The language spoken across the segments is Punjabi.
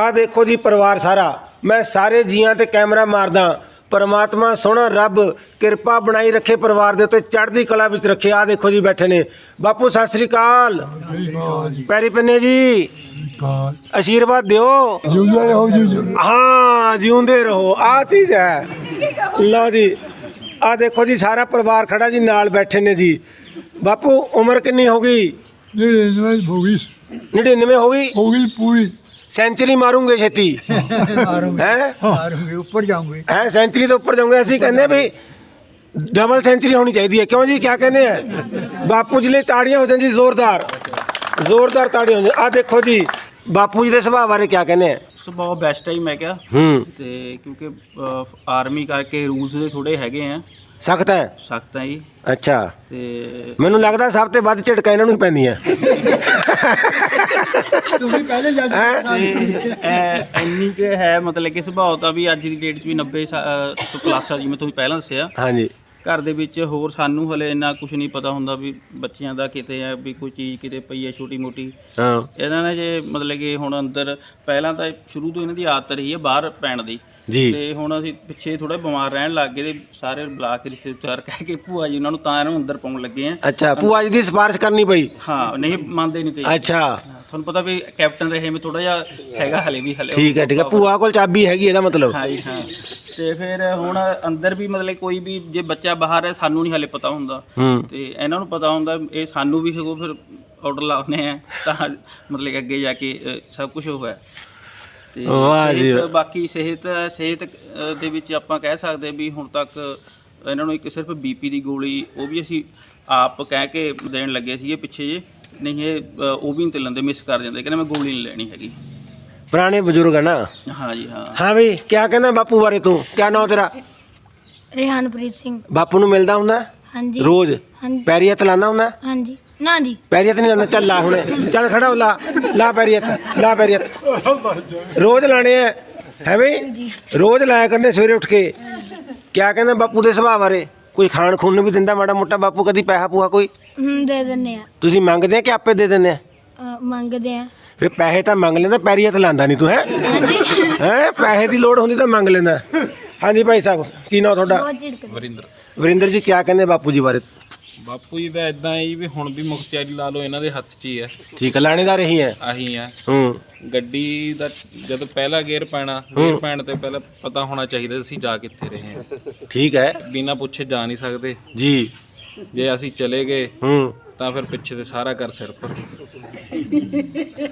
ਆ ਦੇਖੋ ਜੀ ਪਰਿਵਾਰ ਸਾਰਾ। ਮੈਂ ਸਾਰੇ ਜੀਆਂ ਤੇ ਕੈਮਰਾ ਮਾਰਦਾ। ਪਰਮਾਤਮਾ ਸੋਹਣਾ ਰੱਬ ਕਿਰਪਾ ਬਣਾਈ ਰੱਖੇ ਪਰਿਵਾਰ ਦੇ ਉੱਤੇ ਚੜ੍ਹਦੀ ਕਲਾ ਵਿੱਚ ਰੱਖੇ। ਆ ਦੇਖੋ ਜੀ ਬੈਠੇ ਨੇ। ਬਾਪੂ ਸਤਿ ਸ੍ਰੀ ਅਕਾਲ। ਪੈਰੀ ਪੰਨੇ ਜੀ। ਆਸ਼ੀਰਵਾਦ ਦਿਓ। ਜਿਉਂਦੇ ਰਹੋ ਜੀ ਹਾਂ ਜਿਉਂਦੇ ਰਹੋ। ਆ ਚੀਜ਼ ਹੈ। ਲਓ ਜੀ। ਆ ਦੇਖੋ ਜੀ ਸਾਰਾ ਪਰਿਵਾਰ ਖੜਾ ਜੀ ਨਾਲ ਬੈਠੇ ਨੇ ਜੀ। ਬਾਪੂ ਉਮਰ ਕਿੰਨੀ ਹੋ ਗਈ? ਜਿਹੜੇ ਨਵੇਂ ਹੋ ਗਈ। 99 ਹੋ ਗਈ? ਹੋ ਗਈ ਪੂਰੀ। ਸੈਂਚਰੀ ਮਾਰੂਗੇ ਛੇਤੀ। ਮਾਰੂਗੇ ਹੈ? ਮਾਰੂਗੇ ਉੱਪਰ ਜਾਉਂਗੇ ਹੈ ਸੈਂਚਰੀ ਤੋਂ ਉੱਪਰ ਜਾਉਂਗੇ ਅਸੀਂ ਕਹਿੰਦੇ ਵੀ ਡਬਲ ਸੈਂਚਰੀ ਹੋਣੀ ਚਾਹੀਦੀ ਹੈ। ਕਿਉਂ ਜੀ? ਕੀ ਕਹਿੰਦੇ ਆ? ਬਾਪੂ ਜੀ ਲਈ ਤਾੜੀਆਂ ਹੋ ਜਾਣ ਜੀ ਜ਼ੋਰਦਾਰ। ਜ਼ੋਰਦਾਰ ਤਾੜੀਆਂ ਹੋ ਜਾਣ ਆ ਦੇਖੋ ਜੀ ਬਾਪੂ ਜੀ ਦੇ ਸੁਭਾਅ ਬਾਰੇ ਕੀ ਕਹਿੰਦੇ ਆ? ਸੁਭਾਅ ਬੈਸਟ ਹੈ ਮੈਂ ਕਿਹਾ। ਹੂੰ। ਤੇ ਕਿਉਂਕਿ ਆਰਮੀ ਕਰਕੇ ਰੂਲਸ ਦੇ ਥੋੜੇ ਹੈਗੇ ਆ। ਸਖਤ ਹੈ। ਸਖਤ ਹੈ ਜੀ। ਅੱਛਾ। ਤੇ ਮੈਨੂੰ ਲੱਗਦਾ ਸਭ ਤੇ ਵੱਧ ਝਟਕਾ ਇਹਨਾਂ ਨੂੰ ਹੀ ਪੈਂਦੀਆਂ ਤੁਸੀਂ ਪਹਿਲੇ ਜੱਜ ਤੇ ਐ- ਇੰਨੀ ਕਿ ਹੈ ਮਤਲਬ ਕਿ ਸੁਭਾਅ ਤਾਂ ਵੀ ਅੱਜ ਦੀ ਡੇਟ 'ਚ ਵੀ 90 ਤੋਂ ਪਲੱਸ ਆ ਜਿਵੇਂ ਤੁਸੀਂ ਪਹਿਲਾਂ ਦੱਸਿਆ। ਹਾਂਜੀ। ਘਰ ਦੇ ਵਿੱਚ ਹੋਰ ਸਾਨੂੰ ਹਲੇ ਇੰਨਾ ਕੁਝ ਨਹੀਂ ਪਤਾ ਹੁੰਦਾ ਵੀ ਬੱਚਿਆਂ ਦਾ ਕਿਤੇ ਆ ਵੀ ਕੋਈ ਚੀਜ਼ ਕਿਤੇ ਪਈ ਹੈ ਛੋਟੀ ਮੋਟੀ। ਹਾਂ। ਇਹਨਾਂ ਨੇ ਜੇ ਮਤਲਬ ਕਿ ਹੁਣ ਅੰਦਰ ਪਹਿਲਾਂ ਤਾਂ ਸ਼ੁਰੂ ਤੋਂ ਇਹਨਾਂ ਦੀ ਆਦਤ ਰਹੀ ਹੈ ਬਾਹਰ ਪੈਣ ਦੀ। ਜੀ। ਤੇ ਹੁਣ ਅਸੀਂ ਪਿੱਛੇ ਥੋੜਾ ਬਿਮਾਰ ਰਹਿਣ ਲੱਗ ਗਏ ਤੇ ਸਾਰੇ ਬੁਲਾ ਕੇ ਰਿਸ਼ਤੇਦਾਰ ਕਹਿ ਕੇ ਭੂਆ ਜੀ ਉਹਨਾਂ ਨੂੰ ਤਾਂ ਇਹਨਾਂ ਨੂੰ ਅੰਦਰ ਪਾਉਣ ਲੱਗੇ ਆ। ਅੱਛਾ ਭੂਆ ਜੀ ਦੀ ਸਿਫਾਰਿਸ਼ ਕਰਨੀ ਪਈ? ਹਾਂ ਨਹੀਂ ਮੰਨਦੇ ਨਹੀਂ ਤੇ। ਅੱਛਾ। ਤੁਹਾਨੂੰ ਪਤਾ ਵੀ ਕੈਪਟਨ ਰਹੇ ਮੈਂ ਥੋੜਾ ਜਿਹਾ ਹੈਗਾ ਹਲੇ ਵੀ ਹਲੇ ਠੀਕ ਹੈ ਠੀਕ ਹੈ। ਭੂਆ ਕੋਲ ਚਾਬੀ ਹੈਗੀ ਇਹਦਾ ਮਤਲਬ। ਹਾਂ ਜੀ ਹਾਂ। ਤੇ ਫਿਰ ਹੁਣ ਅੰਦਰ ਵੀ ਮਤਲਬ ਕੋਈ ਵੀ ਜੇ ਬੱਚਾ ਬਾਹਰ ਹੈ ਸਾਨੂੰ ਨਹੀਂ ਹਲੇ ਪਤਾ ਹੁੰਦਾ। ਤੇ ਇਹਨਾਂ ਨੂੰ ਪਤਾ ਹੁੰਦਾ ਇਹ ਸਾਨੂੰ ਵੀ ਫਿਰ ਆਰਡਰ ਲਾਉਨੇ ਆ ਤਾਂ ਮਤਲਬ ਅੱਗੇ ਜਾ ਕੇ ਸਭ ਕੁਝ ਹੋਇਆ ਤੇ ਵਾਹ ਜੀ ਸਿਹਤ, ਬਾਕੀ ਸਿਹਤ ਸਿਹਤ ਅ, ਦੇ ਵਿੱਚ ਆਪਾਂ ਕਹਿ ਸਕਦੇ ਵੀ ਹੁਣ ਤੱਕ ਇਹਨਾਂ ਨੂੰ ਇੱਕ ਸਿਰਫ ਬੀਪੀ ਦੀ ਗੋਲੀ ਉਹ ਵੀ ਅਸੀਂ ਆਪ ਕਹਿ ਕੇ ਦੇਣ ਲੱਗੇ ਸੀਗੇ ਪਿੱਛੇ ਜੇ ਨਹੀਂ ਇਹ ਅ, ਉਹ ਵੀ ਨਹੀਂ ਤੇ ਲੈਂਦੇ ਮਿਸ ਕਰ ਜਾਂਦੇ। ਕਹਿੰਦੇ ਮੈਂ ਗੋਲੀ ਨਹੀਂ ਲੈਣੀ ਹੈਗੀ। ਪੁਰਾਣੇ ਬਜ਼ੁਰਗ ਨਾ? ਹਾਂ ਜੀ ਹਾਂ। ਹਾਂ ਵੀ ਕੀ ਕਹਿੰਦਾ ਬਾਪੂ ਬਾਰੇ ਤੂੰ? ਕੀ ਨਾਂ ਤੇਰਾ? ਰਿਹਾਨਪ੍ਰੀਤ ਸਿੰਘ। ਬਾਪੂ ਨੂੰ ਮਿਲਦਾ ਹੁੰਦਾ? ਹਾਂਜੀ। ਰੋਜ਼? ਹਾਂਜੀ। ਪੈਰੀ ਹੱਥ ਲਾਉਂਦਾ ਹੁੰਦਾ? ਹਾਂਜੀ। ਨਾ ਜੀ। ਪੈਰੀ ਹੱਥ ਨਹੀਂ ਲਾਉਂਦਾ ਚੱਲ ਲਾ ਹੁਣੇ। ਚੱਲ ਖੜਾ ਹੋ ਲਾ। ਲਾ ਪੈਰੀ ਹੱਥ ਲਾ ਪੈਰੀ ਹੱਥ ਰੋਜ਼ ਲਾਣੇ ਆ ਹੈ ਰੋਜ਼ ਲਾਇਆ ਕਰਨੇ ਸਵੇਰੇ ਉੱਠ ਕੇ। ਕੀ ਕਹਿੰਦਾ ਬਾਪੂ ਦੇ ਸੁਭਾਅ ਬਾਰੇ? ਕੋਈ ਖਾਣ ਖੂਨ ਨੂੰ ਵੀ ਦਿੰਦਾ ਮਾੜਾ ਮੋਟਾ? ਬਾਪੂ ਕਦੀ ਪੈਸਾ ਪੂਹਾ ਕੋਈ? ਹਮ ਦੇ ਦਿੰਨੇ ਆ। ਤੁਸੀਂ ਮੰਗਦੇ ਆ ਕਿ ਆਪੇ ਦੇ ਦਿੰਦੇ ਆ? ਅ, ਮੰਗਦੇ ਆ। ਫਿਰ ਪੈਸੇ ਤਾਂ ਮੰਗ ਲੈਂਦਾ ਪੈਰੀ ਹੱਥ ਲਾਉਂਦਾ ਨਹੀਂ ਤੂੰ ਹੈ? ਹਾਂਜੀ। ਹੈ? ਪੈਸੇ ਦੀ ਲੋੜ ਹੁੰਦੀ ਤਾਂ ਮੰਗ ਲੈਂਦਾ। ਹਾਂਜੀ ਭਾਈ ਸਾਹਿਬ ਕੀ ਨਾਂ ਤੁਹਾਡਾ? ਬਹੁਤ ਝਿੜਕਦੇ। ਵਰਿੰਦਰ। ਵਰਿੰਦਰ ਜੀ ਕੀ ਕਹਿੰਦੇ ਬਾਪੂ ਜੀ ਬਾਰੇ? ਬਾਪੂ ਜੀ ਦਾ ਇਦਾਂ ਹੈ ਜੀ ਵੀ ਹੁਣ ਵੀ ਮੁਖਤਿਆਰੀ ਲਾ ਲਓ ਇਹਨਾਂ ਦੇ ਹੱਥ 'ਚ ਹੀ ਹੈ। ਠੀਕ ਹੈ ਲਾਣੇਦਾਰ ਹੀ ਹੈ। ਆਹੀ ਹੈ। ਹੂੰ। ਗੱਡੀ ਦਾ ਜਦ ਪਹਿਲਾ ਗੇਅਰ ਪੈਣਾ ਗੇਅਰ ਪੈਣ ਤੇ ਪਹਿਲਾਂ ਪਤਾ ਹੋਣਾ ਚਾਹੀਦਾ ਅਸੀਂ ਜਾ ਕਿੱਥੇ ਰਹੇ ਹਾਂ। ਠੀਕ ਹੈ। ਬਿਨਾਂ ਪੁੱਛੇ ਜਾ ਨਹੀਂ ਸਕਦੇ। ਜੀ। ਜੇ ਅਸੀਂ ਚਲੇ ਗਏ ਹੂੰ। ਤਾਂ ਫਿਰ ਪਿੱਛੇ ਤੇ ਸਾਰਾ ਘਰ ਸਿਰ ਪਰ।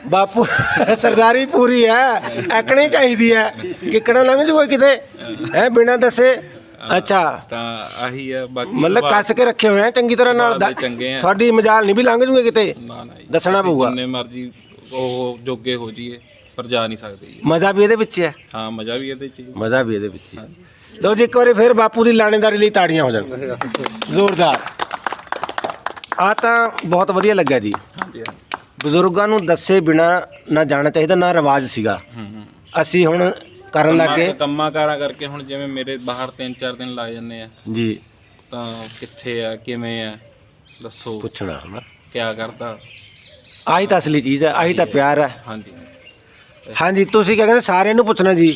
ਬਾਪੂ ਸਰਦਾਰੀ ਪੂਰੀ ਹੈ। ਐਕਣੀ ਚਾਹੀਦੀ ਹੈ। ਕਿਕੜਾ ਲੰਘ ਜੂ ਕੋਈ ਕਿਤੇ ਹੈ ਬਿਨਾਂ ਦੱਸੇ। ਅੱਛਾ। ਤਾਂ ਆਹੀ ਹੈ ਬਾਕੀ ਮਤਲਬ ਕੱਸ ਕੇ ਰੱਖੇ ਹੋਏ ਆ ਚੰਗੀ ਤਰ੍ਹਾਂ ਨਾਲ ਬਾਲ ਦੇ ਚੰਗੇ ਆ। ਤੁਹਾਡੀ ਮਜਾਲ ਨਹੀਂ ਵੀ ਲੰਘ ਜੂਗੇ ਕਿਤੇ? ਨਾ ਨਾ ਜੀ। ਦੱਸਣਾ ਅਸੀਂ ਪਊਗਾ। ਜਿੰਨੇ ਮਰਜ਼ੀ ਉਹ ਜੋਗੇ ਹੋ ਜਾਈਏ ਪਰ ਜਾ ਨਹੀਂ ਸਕਦੇ ਜੀ। ਮਜ਼ਾ ਵੀ ਇਹਦੇ ਵਿੱਚ ਹੈ ਹਾਂ। ਮਜ਼ਾ ਵੀ ਇਹਦੇ 'ਚ ਹੀ ਮਜ਼ਾ ਵੀ ਇਹਦੇ ਵਿੱਚ ਹੀ ਲਓ ਜੀ ਇੱਕ ਵਾਰੀ ਫਿਰ ਬਾਪੂ ਦੀ ਲਾਣੇਦਾਰੀ ਲਈ ਤਾੜੀਆਂ ਹੋ ਜਾਣ। ਜ਼ੋਰਦਾਰ। ਆ ਤਾਂ ਬਹੁਤ ਵਧੀਆ ਲੱਗਿਆ ਜੀ। ਹਾਂਜੀ। ਬਜ਼ੁਰਗਾਂ ਨੂੰ ਦੱਸੇ ਬਿਨਾ ਨਾ ਜਾਣਾ ਚਾਹੀਦਾ ਨਾ ਰਿਵਾਜ ਸੀਗਾ। ਹੂੰ ਹੂੰ। ਅਸੀਂ ਹੁਣ ਕਰਨ ਲੱਗੇ ਕੰਮਾਂ ਕਾਰਾਂ ਕਰਕੇ ਹੁਣ ਜਿਵੇਂ ਮੇਰੇ ਬਾਹਰ 3-4 ਦਿਨ ਲੱਗ ਜਾਂਦੇ ਆ। ਜੀ। ਤਾਂ ਕਿੱਥੇ ਆ ਕਿਵੇਂ ਆ? ਦੱਸੋ। ਪੁੱਛਣਾ ਹਨਾ। ਕਿਆ ਕਰਦਾ? ਆਹੀ ਤਾਂ ਅਸਲੀ ਚੀਜ਼ ਹੈ ਆਹੀ ਤਾਂ ਪਿਆਰ ਹੈ ਹਾਂਜੀ। ਹਾਂਜੀ ਤੁਸੀਂ ਕੀ ਕਹਿੰਦੇ ਸਾਰਿਆਂ ਨੂੰ ਪੁੱਛਣਾ ਜੀ।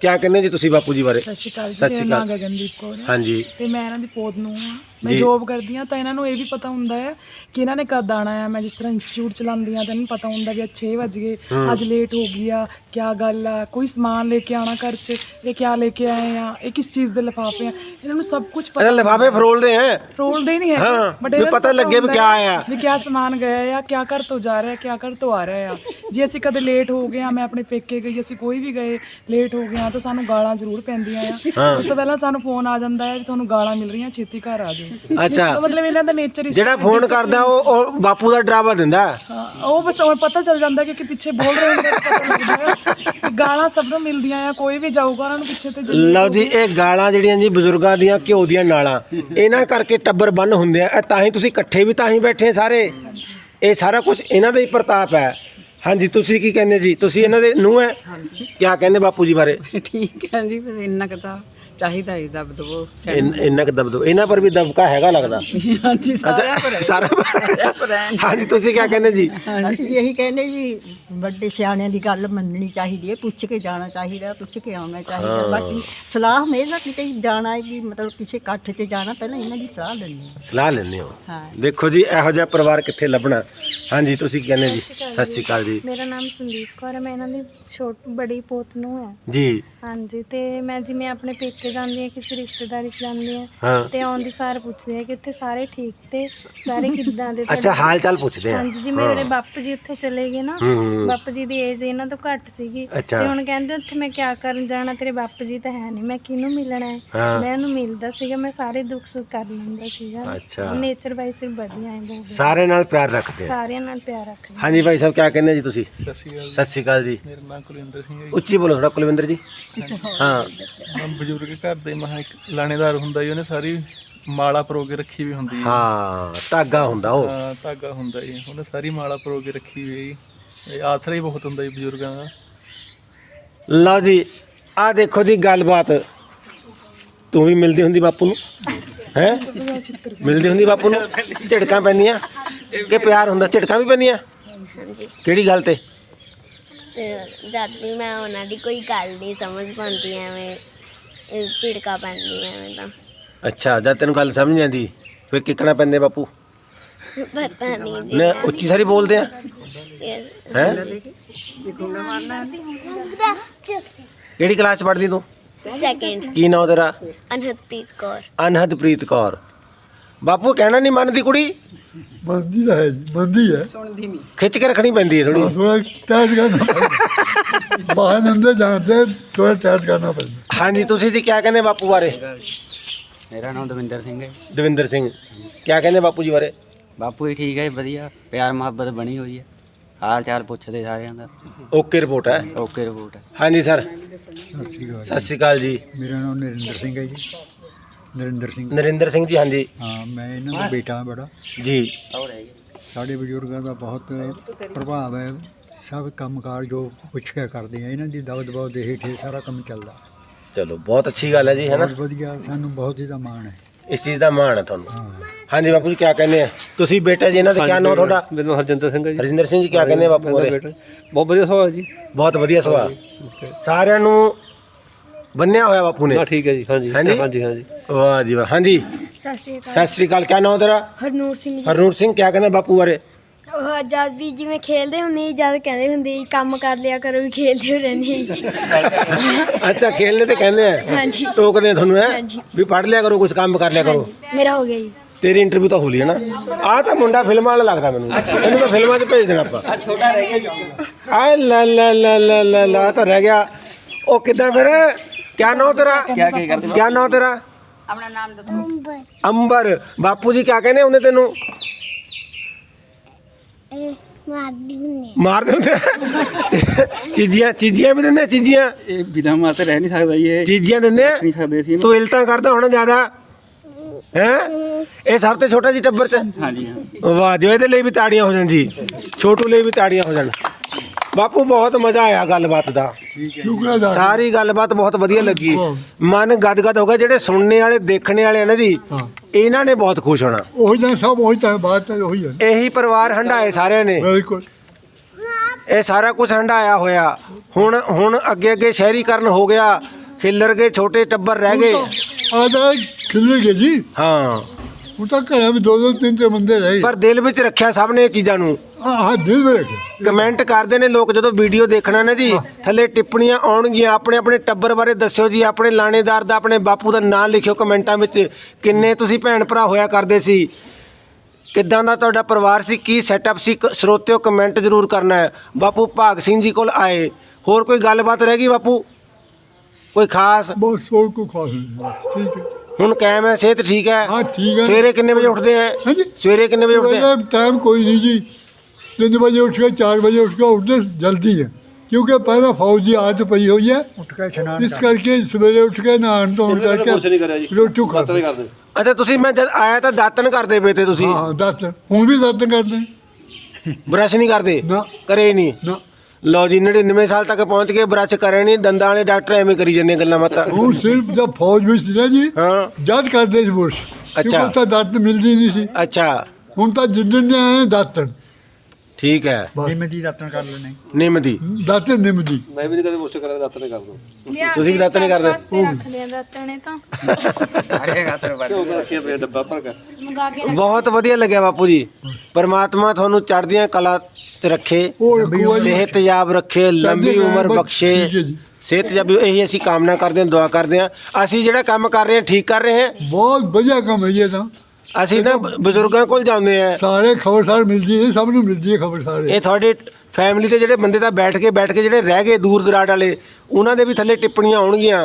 ਕੀ ਕਹਿੰਦੇ ਜੀ ਤੁਸੀਂ ਬਾਪੂ ਜੀ ਬਾਰੇ? ਸਤਿ ਸ਼੍ਰੀ ਅਕਾਲ ਜੀ ਸਤਿ ਸ਼੍ਰੀ ਮੇਰਾ ਨਾਮ ਅਕਾਲ। ਗਗਨਦੀਪ ਕੌਰ ਹੈ ਹਾਂਜੀ। ਤੇ ਮੈਂ ਇਹਨਾਂ ਦੀ ਪੋਤ ਨੂੰ ਆ। ਮੈਂ। ਜੋਬ ਕਰਦੀ ਆ ਤਾਂ ਇਹਨਾਂ ਨੂੰ ਇਹ ਵੀ ਪਤਾ ਹੁੰਦਾ ਹੈ ਕਿ ਇਹਨਾਂ ਨੇ ਕਦ ਆਣਾ ਹੈ। ਮੈਂ ਜਿਸ ਤਰ੍ਹਾਂ ਇੰਸਟੀਚਿਊਟ ਚਲਾਉਂਦੀ ਆ ਤਾਂ ਇਹਨਾਂ ਪਤਾ ਹੁੰਦਾ ਵੀ ਅੱਜ 6 ਵਜ ਗਏ ਅੱਜ ਲੇਟ ਹੋ ਗਈ ਆ ਕਿਆ ਗੱਲ ਆ ਕੋਈ ਸਮਾਨ ਲੈ ਕੇ ਆਣਾ ਘਰ 'ਚ ਇਹ ਕਿਆ ਲੈ ਕੇ ਆਏ ਆ ਇਹ ਕਿਸ ਚੀਜ਼ ਦੇ ਲਿਫਾਫੇ ਆ ਇਹਨਾਂ ਨੂੰ ਸਭ ਕੁਝ ਪਤਾ ਲਿਫਾਫੇ ਫਰੋਲਦੇ ਹੈ ਰੋਲਦੇ ਨਹੀਂ ਹੈ ਹਾਂ, but ਵੀ ਇਹਨਾਂ ਨੂੰ ਪਤਾ ਲੱਗੇ ਵੀ ਹੈ ਆਇਆ। ਵੀ ਕਿਆ ਸਮਾਨ ਗਿਆ ਆ ਕਿਆ ਘਰ ਤੋਂ ਜਾ ਰਿਹਾ ਕਿਆ ਘਰ ਤੋਂ ਆ ਰਿਹਾ ਆ। ਜੇ ਅਸੀਂ ਕਦੇ ਲੇਟ ਹੋ ਗਏ ਆ ਮੈਂ ਆਪਣੇ ਪੇਕੇ ਗਈ ਅਸੀਂ ਕੋਈ ਵੀ ਗਏ ਲੇਟ ਹੋ ਗਏ ਆ ਤਾਂ ਸਾਨੂੰ ਗਾਲਾਂ ਜ਼ਰੂਰ ਪੈਂਦੀਆਂ ਆ। ਉਸ ਤੋਂ ਪਹਿਲਾਂ ਸਾਨੂੰ ਫੋਨ ਆ ਜਾਂਦਾ ਹੈ ਵੀ ਤੁਹਾਨੂੰ ਗਾਲਾਂ ਮਿਲ ਰਹੀਆਂ ਛੇਤੀ ਘਰ ਆ ਜਾਓ। ਅੱਛਾ। ਮਤਲਬ ਇਹਨਾਂ ਦਾ ਨੇਚਰ ਹੀ ਜਿਹੜਾ ਫੋਨ ਕਰਦਾ ਉਹ ਉਹ ਬਾਪੂ ਦਾ ਡਰਾਵਾ ਦਿੰਦਾ। ਹਾਂ, ਉਹ ਬਸ ਉਹ ਪਤਾ ਚੱਲ ਜਾਂਦਾ ਕਿ ਕਿ ਪਿੱਛੇ ਬੋਲ ਰਹੇ ਹੁੰਦੇ ਤਾਂ ਪਤਾ ਲੱਗਦਾ ਹੈ ਕਿ ਗਾਲਾਂ ਸਭ ਨੂੰ ਮਿਲਦੀਆਂ ਆ ਕੋਈ ਵੀ ਜਾਊਗਾ ਉਹਨਾਂ ਨੂੰ ਪਿੱਛੇ ਤੇ ਲਓ ਜੀ ਇਹ ਗਾਲਾਂ ਜਿਹੜੀਆਂ ਜੀ ਬਜ਼ੁਰਗਾਂ ਦੀਆਂ ਘਿਓ ਦੀਆਂ ਨਾਲਾਂ ਇਹਨਾਂ ਕਰਕੇ ਟੱਬਰ ਬੰਨ ਹੁੰਦੇ ਆ। ਇਹ ਤਾਂ ਹੀ ਤੁਸੀਂ ਇਕੱਠੇ ਵੀ ਤਾਂ ਹੀ ਬੈਠੇ ਸਾਰੇ। ਇਹ ਸਾਰਾ ਕੁਝ ਇਹਨਾਂ ਦਾ ਹੀ ਪ੍ਰਤਾਪ ਹੈ। ਹਾਂਜੀ ਤੁਸੀਂ ਕੀ ਕਹਿੰਦੇ ਜੀ? ਤੁਸੀਂ ਇਹਨਾਂ ਦੇ ਨੂੰ ਹੈ? ਕੀ ਕਹਿੰਦੇ ਬਾਪੂ ਜੀ ਬਾਰੇ? ਠੀਕ ਹੈ ਜੀ ਬਸ ਇੰਨਾ ਕੁ ਤਾਂ। ਚਾਹੀਦਾ ਹੀ ਦਬ ਦਵੋ ਇੰਨ- ਇੰਨਾ ਕੁ ਦਬਦਬ। ਇਹਨਾਂ ਪਰ ਵੀ ਦਬਕਾ ਹੈਗਾ ਲੱਗਦਾ। ਹਾਂਜੀ ਸਾਰਿਆਂ ਪਰ ਅੱਛਾ, ਸਾਰਾ ਪਰ ਹੈ। ਹਾਂਜੀ ਤੁਸੀਂ ਕੀ ਕਹਿੰਦੇ ਜੀ? ਅਸੀਂ ਵੀ ਇਹੀ ਕਹਿੰਦੇ ਜੀ ਵੱਡੇ ਸਿਆਣਿਆਂ ਦੀ ਗੱਲ ਮੰਨਣੀ ਚਾਹੀਦੀ ਹੈ ਪੁੱਛ ਕੇ ਜਾਣਾ ਚਾਹੀਦਾ ਪੁੱਛ ਕੇ ਆਉਣਾ ਚਾਹੀਦਾ। ਬਾਕੀ ਸਲਾਹ ਹਮੇਸ਼ਾ ਕਿਤੇ ਜਾਣਾ ਹੈ ਕਿ ਮਤਲਬ ਕਿਸੇ ਇਕੱਠ 'ਚ ਜਾਣਾ ਪਹਿਲਾਂ ਇਹਨਾਂ ਦੀ ਸਲਾਹ ਲੈਣੀ ਹੈ। ਸਲਾਹ ਹੋ। ਹਾਂ। ਦੇਖੋ ਜੀ ਇਹੋ ਜਿਹਾ ਪਰਿਵਾਰ ਕਿੱਥੇ ਲੱਭਣਾ? ਹਾਂਜੀ ਤੁਸੀਂ ਕੀ ਕਹਿੰਦੇ ਜੀ। ਸਤਿ ਸ਼੍ਰੀ ਅਕਾਲ ਜੀ। ਮੇਰਾ ਨਾਮ ਸੰਦੀਪ ਕੌਰ ਹੈ ਮੈਂ ਇਹਨਾਂ ਦੀ ਛੋਟ ਬੜੀ ਪੋਤ ਨੂੰ ਹੈ। ਜੀ। ਹਾਂਜੀ ਤੇ ਮੈਂ ਜਿਵੇਂ ਆਪਣੇ ਪੇਕੇ ਜਾਂਦੀ ਹਾਂ ਕਿਸੇ ਰਿਸ਼ਤੇਦਾਰੀ 'ਚ ਜਾਂਦੀ ਹਾਂ ਹਾਂ। ਤੇ ਆਉਣ ਦੀ ਸਾਰ ਪੁੱਛਦੇ ਆ ਕਿ ਉੱਥੇ ਸਾਰੇ ਠੀਕ ਤੇ ਸਾਰੇ ਕਿੱਦਾਂ ਦੇ ਅੱਛਾ ਤੁਹਾਡੇ? ਹਾਲ ਚਾਲ ਪੁੱਛਦੇ ਆ। ਹਾਂਜੀ ਜੀ ਮੇਰੇ ਬਾਪੂ ਜੀ ਉੱਥੇ ਚਲੇ ਗਏ ਨਾ। ਹੂੰ। ਬਾਪੂ ਜੀ ਦੀ ਏਜ ਇਹਨਾਂ ਤੋਂ ਘੱਟ ਸੀਗੀ। ਅੱਛਾ। ਤੇ ਹੁਣ ਕਹਿੰਦੇ ਉੱਥੇ ਮੈਂ ਕਿਆ ਕਰਨ ਜਾਣਾ ਤੇਰੇ ਬਾਪੂ ਜੀ ਤਾਂ ਹੈ ਨਹੀਂ ਮੈਂ ਕਿਹਨੂੰ ਮਿਲਣਾ ਹੈ? ਹਾਂ। ਮੈਂ ਉਹਨੂੰ ਮਿਲਦਾ ਸੀਗਾ ਮੈਂ ਸਾਰੇ ਦੁੱਖ ਸੁੱਖ ਕਰ ਲੈਂਦਾ ਸੀਗਾ। ਅੱਛਾ। ਨੇਚਰ ਵਾਈਜ਼ ਵੀ ਵਧੀਆ ਹੈ ਬਹੁਤ ਸਾਰੇ ਨਾਲ ਪਿਆਰ ਰੱਖਦੇ ਆ। ਸਾਰਿਆਂ ਨਾਲ ਪਿਆਰ ਰੱਖਦੇ ਹਾਂਜੀ ਭਾਈ ਸਾਹਿਬ ਕੀ ਕਹਿੰਦੇ ਜੀ ਤੁਸੀਂ? ਸਤਿ ਸ਼੍ਰੀ ਅਕਾਲ ਸਤਿ ਸ਼੍ਰੀ ਅਕਾਲ ਜੀ। ਮੇਰਾ ਨਾਮ ਕੁਲਿੰਦਰ ਸਿੰਘ ਹੈ ਉੱਚੀ ਬੋਲੋ ਥੋੜਾ ਕੁਲਵਿੰਦਰ ਜੀ। ਹਾਂ। ਮੈਂ ਬਜ਼ੁਰਗ ਘਰ ਦੇ ਮਹਾ ਇੱਕ ਲਾਣੇਦਾਰ ਹੁੰਦਾ ਜੀ ਉਹਨੇ ਸਾਰੀ ਮਾਲਾ ਪਰੋ ਕੇ ਰੱਖੀ ਵੀ ਹੁੰਦੀ ਹੈ। ਹਾਂ ਧਾਗਾ ਹੁੰਦਾ ਉਹ। ਹਾਂ, ਧਾਗਾ ਹੁੰਦਾ ਜੀ ਉਹਨੇ ਸਾਰੀ ਮਾਲਾ ਪਰੋ ਕੇ ਰੱਖੀ ਹੋਈ ਹੈ ਜੀ। ਇਹ ਆਸਰਾ ਹੀ ਬਹੁਤ ਹੁੰਦਾ ਜੀ ਬਜ਼ੁਰਗਾਂ ਦਾ। ਲਓ ਜੀ ਆ ਦੇਖੋ ਜੀ ਗੱਲਬਾਤ। ਤੂੰ ਵੀ ਮਿਲਦੀ ਹੁੰਦੀ ਬਾਪੂ ਨੂੰ? ਹੈ? ਮਿਲਦੀ ਹੁੰਦੀ ਬਾਪੂ ਨੂੰ? ਝਿੜਕਾਂ ਪੈਂਦੀਆਂ? ਕਿ ਪਿਆਰ ਹੁੰਦਾ? ਝਿੜਕਾਂ ਵੀ ਪੈਂਦੀਆਂ? ਕਿਹੜੀ ਗੱਲ ਤੇ? ਜਦ ਵੀ ਮੈਂ ਉਹਨਾਂ ਦੀ ਕੋਈ ਗੱਲ ਨਹੀਂ ਸਮਝ ਪਾਉਂਦੀ ਐਵੇਂ ਇਹ ਝਿੜਕਾ ਪੈਂਦੀ ਐਵੇਂ ਤਾਂ। ਅੱਛਾ ਜਦ ਤੈਨੂੰ ਗੱਲ ਸਮਝ ਨਹੀਂ ਆਂਦੀ ਫਿਰ ਕਿੱਕਣਾ ਪੈਂਦੇ ਬਾਪੂ? ਪਤਾ ਨਹੀਂ ਜੀ। ਨੇ ਉੱਚੀ ਸਾਰੀ ਬੋਲਦੇ ਆ। ਇਹ- ਹੈ? ਕਿਹੜੀ ਕਲਾਸ 'ਚ ਪੜ੍ਹਦੀ ਤੂੰ? ਸੈਕਿੰਡ ਕੀ ਨਾਂ ਤੇਰਾ? ਅਨਹਦਪ੍ਰੀਤ ਕੌਰ। ਅਨਹਦਪ੍ਰੀਤ ਕੌਰ। ਬਾਪੂ ਕਹਿਣਾ ਨਹੀਂ ਮੰਨਦੀ ਕੁੜੀ? ਬੰਦੀ ਦਾ ਹੈ ਜੀ, ਬੰਦੀ ਹੈ। ਸੁਣਦੀ ਨਹੀਂ। ਖਿੱਚ ਕੇ ਰੱਖਣੀ ਪੈਂਦੀ ਹੈ ਥੋੜੀ ਥੋੜਾ ਟੈਟ ਕਰਨਾ ਪੈਂਦਾ। ਬਾਹਰ ਅੰਦਰ ਜਾਂਦੇ ਥੋੜਾ ਟੈਟ ਕਰਨਾ ਪੈਂਦਾ। ਹਾਂਜੀ ਤੁਸੀਂ ਜੀ ਕੀ ਕਹਿੰਦੇ ਬਾਪੂ ਬਾਰੇ? ਮੇਰਾ ਨਾਮ ਦਵਿੰਦਰ ਸਿੰਘ ਹੈ। ਦਵਿੰਦਰ ਸਿੰਘ। ਕੀ ਕਹਿੰਦੇ ਬਾਪੂ ਜੀ ਬਾਰੇ? ਬਾਪੂ ਹੀ ਠੀਕ ਹੈ ਵਧੀਆ। ਪਿਆਰ ਮੁਹੱਬਤ ਬਣੀ ਹੋਈ ਹੈ। ਹਾਲ ਚਾਲ ਪੁੱਛਦੇ ਸਾਰਿਆਂ ਦਾ। ਓਕੇ ਰਿਪੋਰਟ ਹੈ। ਓਕੇ ਰਿਪੋਰਟ ਹੈ। ਹਾਂਜੀ ਸਰ। ਸਤਿ ਸ਼੍ਰੀ ਅਕਾਲ ਸਤਿ ਸ਼੍ਰੀ ਅਕਾਲ ਜੀ। ਮੇਰਾ ਨਾਮ ਨਰਿੰਦਰ ਸਿੰਘ ਹੈ ਜੀ। ਨਰਿੰਦਰ ਸਿੰਘ। ਨਰਿੰਦਰ ਸਿੰਘ ਜੀ ਹਾਂਜੀ। ਹਾਂ ਮੈਂ ਇਹਨਾਂ ਦਾ ਬੇਟਾ ਹਾਂ ਬੜਾ। ਜੀ। ਸਾਡੇ ਬਜ਼ੁਰਗਾਂ ਦਾ ਬਹੁਤ ਪ੍ਰਭਾਵ ਹੈ। ਸਭ ਕੰਮਕਾਰ ਜੋ ਪੁੱਛ ਕੇ ਕਰਦੇ ਆ ਇਹਨਾਂ ਦੀ ਦਬ ਦਬਾਅ ਦੇ ਹੇਠ ਸਾਰਾ ਕੰਮ ਚੱਲਦਾ। ਚਲੋ ਬਹੁਤ ਅੱਛੀ ਗੱਲ ਹੈ ਜੀ ਹੈ ਨਾ ਬਹੁਤ ਵਧੀਆ ਸਾਨੂੰ ਬਹੁਤ ਇਹਦਾ ਮਾਣ ਹੈ। ਇਸ ਚੀਜ਼ ਦਾ ਮਾਣ ਹੈ ਤੁਹਾਨੂੰ। ਹਾਂਜੀ ਬਾਪੂ ਜੀ ਕੀ ਕਹਿੰਦੇ ਆ? ਤੁਸੀਂ ਬੇਟਾ ਜੀ ਇਹਨਾਂ ਦਾ ਕੀ ਨਾਮ ਤੁਹਾਡਾ? ਮੈਨੂੰ ਹਰਜਿੰਦਰ ਸਿੰਘ ਹੈ ਜੀ। ਹਰਜਿੰਦਰ ਸਿੰਘ ਜੀ ਕੀ ਕਹਿੰਦੇ ਆ ਬਾਪੂ ਬਹੁਤ ਵਧੀਆ ਸੁਭਾਅ ਜੀ। ਬਹੁਤ ਵਧੀਆ ਸੁਭਾਅ। ਸਾਰਿਆਂ ਨੂੰ ਬੰਨਿਆ ਹੋਇਆ ਬਾਪੂ ਨੇ। ਹਾਂ ਠੀਕ ਹੈ ਜੀ ਹਾਂਜੀ। ਹਾਂਜੀ? ਹਾਂਜੀ ਹਾਂਜੀ। ਵਾਹ ਜੀ ਵਾਹ। ਹਾਂਜੀ। ਸਤਿ ਸ਼੍ਰੀ ਅਕਾਲ। ਸਤਿ ਸ਼੍ਰੀ ਅਕਾਲ। ਕੀ ਨਾਮ ਤੇਰਾ? ਹਰਨੂਰ ਸਿੰਘ ਜੀ। ਹਰਨੂਰ ਸਿੰਘ ਕੀ ਕਹਿੰਦੇ ਬਾਪੂ ਬਾਰੇ? ਉਹ ਜਦ ਵੀ ਜਿਵੇਂ ਖੇਲਦੇ ਹੁੰਦੇ ਸੀ ਜਦ ਕਹਿੰਦੇ ਹੁੰਦੇ ਸੀ ਕੰਮ ਕਰ ਲਿਆ ਕਰੋ ਵੀ ਖੇਲਦੇ ਹੋ ਰਹਿੰਦੇ ਸੀ। ਅੱਛਾ ਖੇਲਨੇ ਤੇ ਕਹਿੰਦੇ ਆ? ਹਾਂਜੀ। ਟੋਕਦੇ ਆ ਤੁਹਾਨੂੰ ਹੈ? ਹਾਂਜੀ। ਵੀ ਪੜ੍ਹ ਲਿਆ ਕਰੋ ਕੁਝ ਕੰਮ ਕਰ ਲਿਆ ਕਰੋ। ਮੇਰਾ ਹੋ ਗਿਆ ਜੀ। ਤੇਰੀ ਇੰਟਰਵਿਊ ਤਾਂ ਹੋ ਲਈ ਹੈ ਨਾ। ਆਹ ਤਾਂ ਮੁੰਡਾ ਫਿਲਮਾਂ ਵਾਲਾ ਲੱਗਦਾ ਮੈਨੂੰ। ਇਹਨੂੰ ਤਾਂ ਫਿਲਮਾਂ 'ਚ ਭੇਜ ਦੇਣਾ ਆਪਾਂ। ਆ ਛੋਟਾ ਰਹਿ ਗਿਆ ਆ ਲਾ ਲਾ ਲਾ ਲਾ ਲਾ ਲਾ ਆਹ ਤਾਂ ਰਹਿ ਗਿਆ। ਉਹ ਕਿੱਦਾਂ ਫਿਰ? ਕਿਆ ਨਾਮ ਤੇਰਾ? ਕਿਆ ਕੀ ਕਰਦੇ ਕਿਆ ਨਾਮ ਤੇਰਾ? ਆਪਣਾ ਨਾਮ ਦੱਸੋ। ਅੰਬਰ। ਬਾਪੂ ਜੀ ਕਿਆ ਕਹਿੰਦੇ ਹੁੰਦੇ ਤੈਨੂੰ? ਇਹ ਮਾਰਦੀ ਹੁੰਨੇ ਮਾਰ ਦਿੰਦੇ? ਚੀਜ਼ੀਆਂ ਚੀਜ਼ੀਆਂ ਵੀ ਦਿੰਦੇ ਚੀਜ਼ੀਆਂ? ਇਹ ਬਿਨਾਂ ਮਾਤੇ ਰਹਿ ਨਹੀਂ ਸਕਦਾ ਜੀ ਇਹ। ਚੀਜ਼ੀਆਂ ਦਿੰਦੇ? ਨਹੀਂ ਸਕਦੇ ਸੀ ਤੂੰ ਇਲਤਾਂ ਕਰਦਾ ਹੋਣਾ ਜ਼ਿਆਦਾ? ਹੈ? ਇਹ ਸਭ ਤੋਂ ਛੋਟਾ ਜੀ ਟੱਬਰ ਚ ਹਾਂਜੀ ਹਾਂ। ਵਾਹ ਜੋ ਇਹਦੇ ਲਈ ਵੀ ਤਾੜੀਆਂ ਹੋ ਜਾਣ ਜੀ। ਛੋਟੂ ਲਈ ਵੀ ਤਾੜੀਆਂ ਹੋ ਜਾਣ। ਬਾਪੂ ਬਹੁਤ ਮਜ਼ਾ ਆਇਆ ਗੱਲਬਾਤ ਦਾ। ਸਾਰੀ ਗੱਲਬਾਤ ਬਹੁਤ ਵਧੀਆ ਲੱਗੀ। ਮਨ ਗਦਗਦ ਹੋ ਗਿਆ ਜਿਹੜੇ ਸੁਣਨੇ ਵਾਲੇ ਦੇਖਣੇ ਵਾਲੇ ਨਾ ਜੀ ਇਹਨਾਂ ਨੇ ਬਹੁਤ ਖੁਸ਼ ਹੋਣਾ। ਉਹੀ ਤਾਂ ਸਭ ਉਹੀ ਤਾਂ ਬਾਤ ਤਾਂ ਉਹੀ ਹੈ। ਇਹੀ ਪਰਿਵਾਰ ਹੰਡਾਏ ਸਾਰਿਆਂ ਨੇ। ਬਿਲਕੁਲ। ਇਹ ਸਾਰਾ ਕੁਝ ਹੰਡਾਇਆ ਹੋਇਆ। ਹੁਣ ਹੁਣ ਅੱਗੇ ਅੱਗੇ ਸ਼ਹਿਰੀਕਰਨ ਹੋ ਗਿਆ। ਖਿੱਲਰ ਗਏ ਛੋਟੇ ਟੱਬਰ ਰਹਿ ਗਏ। ਆਦਾ ਖਿੱਲੇ ਗਏ ਜੀ। ਹਾਂ। ਉਹ ਤਾਂ ਘਰਾਂ ਵਿੱਚ ਦੋ ਦੋ ਤਿੰਨ ਤਿੰਨ ਬੰਦੇ ਰਹੇ। ਪਰ ਦਿਲ ਵਿੱਚ ਰੱਖਿਆ ਸਭ ਨੇ ਇਹ ਚੀਜ਼ਾਂ ਨੂੰ। ਆਹ ਦਿਲ ਵੇਖ ਕਮੈਂਟ ਕਰਦੇ ਨੇ ਲੋਕ ਜਦੋਂ ਵੀਡੀਓ ਦੇਖਣਾ ਨਾ ਜੀ ਥੱਲੇ ਟਿੱਪਣੀਆਂ ਆਉਣਗੀਆਂ ਆਪਣੇ ਆਪਣੇ ਟੱਬਰ ਬਾਰੇ ਦੱਸਿਓ ਜੀ ਆਪਣੇ ਲਾਣੇਦਾਰ ਦਾ ਆਪਣੇ ਬਾਪੂ ਦਾ ਨਾਂ ਲਿਖਿਓ ਕਮੈਂਟਾਂ ਵਿੱਚ ਕਿੰਨੇ ਤੁਸੀਂ ਭੈਣ ਭਰਾ ਹੋਇਆ ਕਰਦੇ ਸੀ। ਕਿੱਦਾਂ ਦਾ ਤੁਹਾਡਾ ਪਰਿਵਾਰ ਸੀ ਕੀ ਸੈਟਅਪ ਸੀ ਕ- ਸਰੋਤਿਓ ਕਮੈਂਟ ਜ਼ਰੂਰ ਕਰਨਾ ਹੈ। ਬਾਪੂ ਭਾਗ ਸਿੰਘ ਜੀ ਕੋਲ ਆਏ। ਹੋਰ ਕੋਈ ਗੱਲਬਾਤ ਰਹਿ ਗਈ ਬਾਪੂ? ਕੋਈ ਖਾਸ? ਬਹੁਤ ਸੋਚ ਕੋ ਖਾਸ ਨਹੀਂ ਠੀਕ ਹੈ। ਹੁਣ ਕਾਇਮ ਹੈ ਸਿਹਤ ਠੀਕ ਹੈ। ਹਾਂ ਠੀਕ ਹੈ। ਸਵੇਰੇ ਕਿੰਨੇ ਵਜੇ ਉੱਠਦੇ ਹੈ? ਹਾਂਜੀ। ਸਵੇਰੇ ਕਿੰਨੇ ਵਜੇ ਉੱਠਦੇ ਹੈ? ਟਾਈਮ ਕੋਈ ਨਹੀਂ ਜੀ। 3 ਵਜੇ ਉੱਠ ਕੇ 4 ਵਜੇ ਉੱਠ ਕੇ ਉੱਠਦੇ ਜਲਦੀ ਹੈ। ਕਿਉਂਕਿ ਪਹਿਲਾਂ ਫੌਜ ਦੀ ਆਦਤ ਪਈ ਹੋਈ ਹੈ। ਉੱਠ ਕੇ ਇਸ਼ਨਾਨ ਇਸ ਕਰਕੇ ਸਵੇਰੇ ਉੱਠ ਕੇ ਨਹਾਉਣ ਧੋਣ ਕਰਕੇ ਰੋਟੀ ਖਾਂਦੇ ਅੱਛਾ ਤੁਸੀਂ ਮੈਂ ਜਦ ਆਇਆ ਤਾਂ ਦਾਤਨ ਕਰਦੇ ਪਏ ਤੇ ਤੁਸੀਂ? ਹਾਂ ਦੱਸ ਹੁਣ ਵੀ ਦੱਸ ਕਰਦੇ। ਬ੍ਰਸ਼ ਨਹੀਂ ਕਰਦੇ? ਨਾ। ਕਰੇ ਨਹੀਂ? ਨਾ। ਲਓ ਜੀ 99 ਸਾਲ ਤੱਕ ਪਹੁੰਚ ਕੇ ਬ੍ਰਸ਼ ਕਰੇ ਨਹੀਂ ਦੰਦਾਂ ਵਾਲੇ ਡਾਕਟਰ ਐਵੇਂ ਕਰੀ ਜਾਂਦੇ ਗੱਲਾਂ ਬਾਤਾਂ। ਹੁਣ ਸਿਰਫ ਜਦ ਫੌਜ ਵਿੱਚ ਸੀ ਨਾ ਜੀ ਹਾਂ। ਜਦ ਕਰਦੇ ਸੀ ਬੁਰਸ਼ ਅੱਛਾ। ਕਿਉਂਕਿ ਤਾਂ ਦਾਤ ਮਿਲਦੀ ਨਹੀਂ ਸੀ। ਅੱਛਾ। ਹੁਣ ਤਾਂ ਜਿੱਦਣ ਦੇ ਆਏ ਦਾਤਣ। ਠੀਕ ਹੈ। ਜਿਵੇਂ ਦੀ ਯਾਤਰਾ ਕਰ ਲੈਣੇ ਨਿੰਮ ਦੀ ਦਾਤਣ ਨਿਮਦੀ ਮੈਂ ਵੀ ਨਹੀਂ ਕਦੇ ਪੁੱਛ ਕਰਾਂ ਦਾਤਰ ਨੇ ਕਰ ਦੋ। ਤੁਸੀਂ ਵੀ ਦਾਤਣ ਨਹੀਂ ਕਰਦੇ। ਰੱਖ ਲਿਆ ਦਾਤਣੇ ਤਾਂ। ਕਿਉਂ ਕਰ ਰੱਖਿਆ ਪਿਆ ਡੱਬਾ ਭਰ ਕੇ? ਮੰਗਾ ਕੇ ਬਹੁਤ ਵਧੀਆ ਲੱਗਿਆ ਬਾਪੂ ਜੀ। ਪਰਮਾਤਮਾ ਤੁਹਾਨੂੰ ਚੜ੍ਹਦੀਆਂ ਕਲਾ ਤੇ ਰੱਖੇ। ਸਿਹਤਯਾਬ ਰੱਖੇ ਲੰਬੀ ਉਮਰ ਬਖਸ਼ੇ। ਠੀਕ ਹੈ ਜੀ। ਸਿਹਤਯਾਬ ਇਹੀ ਅਸੀਂ ਕਾਮਨਾ ਕਰਦੇ ਹਾਂ ਦੁਆ ਕਰਦੇ ਹਾਂ। ਅਸੀਂ ਜਿਹੜਾ ਕੰਮ ਕਰ ਰਹੇ ਹਾਂ ਠੀਕ ਕਰ ਰਹੇ ਹਾਂ। ਬਹੁਤ ਵਧੀਆ ਕੰਮ ਹੈ ਇਹ ਤਾਂ। ਅਸੀਂ ਨਾ ਬਜ਼ੁਰਗਾਂ ਕੋਲ ਜਾਂਦੇ ਆ ਸਾਰੇ ਖਬਰਸਾਰ ਮਿਲਦੀ ਹੈ ਸਭ ਨੂੰ ਮਿਲਦੀ ਹੈ ਖਬਰਸਾਰ। ਇਹ ਤੁਹਾਡੇ ਫੈਮਿਲੀ ਦੇ ਜਿਹੜੇ ਬੰਦੇ ਤਾਂ ਬੈਠ ਕੇ ਬੈਠ ਕੇ ਜਿਹੜੇ ਰਹਿ ਗਏ ਦੂਰ ਦਰਾੜ ਵਾਲੇ ਉਹਨਾਂ ਦੇ ਵੀ ਥੱਲੇ ਟਿੱਪਣੀਆਂ ਆਉਣਗੀਆਂ।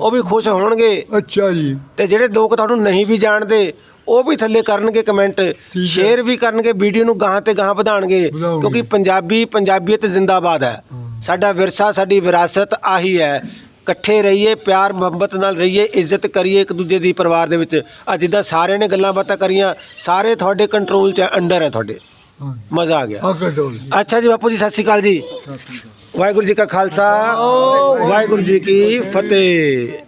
ਉਹ ਵੀ ਖੁਸ਼ ਹੋਣਗੇ। ਅੱਛਾ ਜੀ। ਤੇ ਜਿਹੜੇ ਲੋਕ ਤੁਹਾਨੂੰ ਨਹੀਂ ਵੀ ਜਾਣਦੇ ਉਹ ਵੀ ਥੱਲੇ ਕਰਨਗੇ ਕਮੈਂਟ। ਸ਼ੇਅਰ ਵੀ ਕਰਨਗੇ ਵੀਡੀਓ ਨੂੰ ਗਾਹਾਂ ਤੇ ਗਾਹਾਂ ਵਧਾਣਗੇ। ਕਿਉਂਕਿ ਪੰਜਾਬੀ ਪੰਜਾਬੀਅਤ ਜ਼ਿੰਦਾਬਾਦ ਹੈ। ਸਾਡਾ ਵਿਰਸਾ ਸਾਡੀ ਵਿਰਾਸਤ ਆਹੀ ਹੈ। ਇਕੱਠੇ ਰਹੀਏ ਪਿਆਰ ਮੁਹੱਬਤ ਨਾਲ ਰਹੀਏ ਇੱਜ਼ਤ ਕਰੀਏ ਇੱਕ ਦੂਜੇ ਦੀ ਪਰਿਵਾਰ ਦੇ ਵਿੱਚ। ਅੱਜ ਜਿੱਦਾਂ ਸਾਰਿਆਂ ਨੇ ਗੱਲਾਂ ਬਾਤਾਂ ਕਰੀਆਂ ਸਾਰੇ ਤੁਹਾਡੇ ਕੰਟਰੋਲ 'ਚ ਅੰਡਰ ਹੈ ਤੁਹਾਡੇ। ਮਜ਼ਾ ਆ ਗਿਆ। ਅੱਛਾ ਜੀ ਬਾਪੂ ਜੀ ਸਤਿ ਸ਼੍ਰੀ ਅਕਾਲ ਜੀ। ਵਾਹਿਗੁਰੂ ਜੀ ਕਾ ਖਾਲਸਾ ਵਾਹਿਗੁਰੂ ਜੀ ਕੀ ਫਤਿਹ।